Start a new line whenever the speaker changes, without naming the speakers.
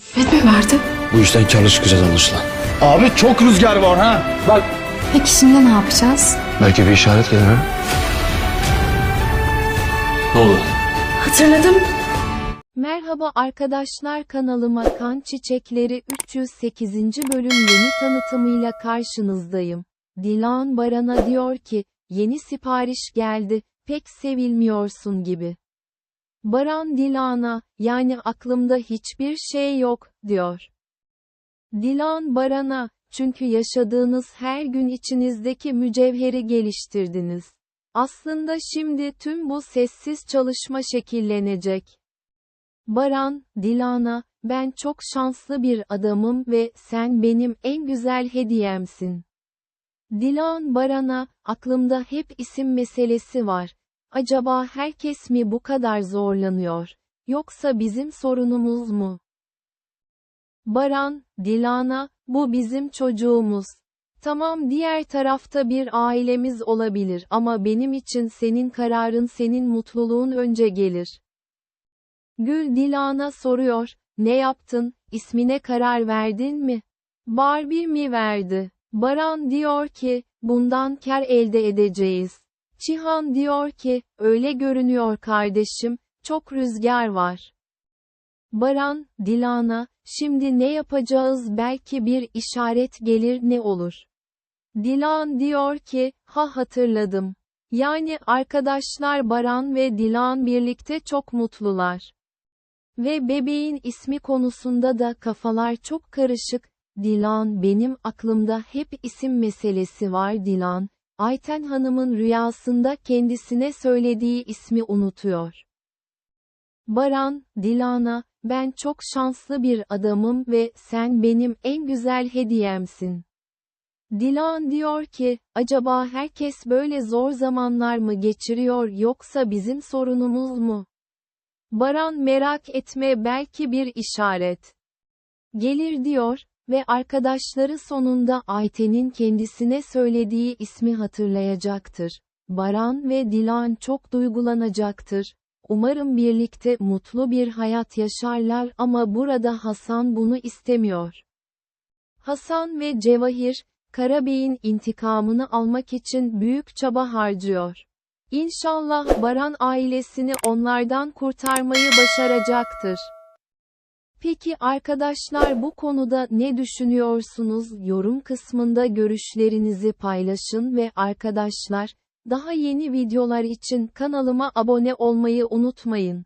İsmet mi verdi?
Bu işten karlı çıkacağız anlaşılan.
Abi çok rüzgar var ha. Bak
Peki şimdi ne yapacağız?
Belki bir işaret gelir ha? Ne oldu?
Hatırladım.
Merhaba arkadaşlar kanalıma Kan Çiçekleri 308. bölüm yeni tanıtımıyla karşınızdayım. Dilan Baran'a diyor ki, yeni sipariş geldi, pek sevilmiyorsun gibi. Baran Dilan'a, yani aklımda hiçbir şey yok, diyor. Dilan Baran'a, çünkü yaşadığınız her gün içinizdeki mücevheri geliştirdiniz. Aslında şimdi tüm bu sessiz çalışma şekillenecek. Baran, Dilan'a, ben çok şanslı bir adamım ve sen benim en güzel hediyemsin. Dilan Baran'a, aklımda hep isim meselesi var. Acaba herkes mi bu kadar zorlanıyor? Yoksa bizim sorunumuz mu? Baran, Dilan'a, bu bizim çocuğumuz. Tamam diğer tarafta bir ailemiz olabilir ama benim için senin kararın senin mutluluğun önce gelir. Gül Dilan'a soruyor, ne yaptın, ismine karar verdin mi? Barbie mi verdi? Baran diyor ki, bundan kar elde edeceğiz. Çihan diyor ki, öyle görünüyor kardeşim, çok rüzgar var. Baran, Dilan'a, şimdi ne yapacağız belki bir işaret gelir ne olur. Dilan diyor ki, ha hatırladım. Yani arkadaşlar Baran ve Dilan birlikte çok mutlular. Ve bebeğin ismi konusunda da kafalar çok karışık. Dilan benim aklımda hep isim meselesi var Dilan. Ayten Hanım'ın rüyasında kendisine söylediği ismi unutuyor. Baran, Dilan'a, ben çok şanslı bir adamım ve sen benim en güzel hediyemsin. Dilan diyor ki, acaba herkes böyle zor zamanlar mı geçiriyor yoksa bizim sorunumuz mu? Baran merak etme belki bir işaret. Gelir diyor ve arkadaşları sonunda Ayten'in kendisine söylediği ismi hatırlayacaktır. Baran ve Dilan çok duygulanacaktır. Umarım birlikte mutlu bir hayat yaşarlar ama burada Hasan bunu istemiyor. Hasan ve Cevahir, Karabey'in intikamını almak için büyük çaba harcıyor. İnşallah Baran ailesini onlardan kurtarmayı başaracaktır. Peki arkadaşlar bu konuda ne düşünüyorsunuz? Yorum kısmında görüşlerinizi paylaşın ve arkadaşlar, daha yeni videolar için kanalıma abone olmayı unutmayın.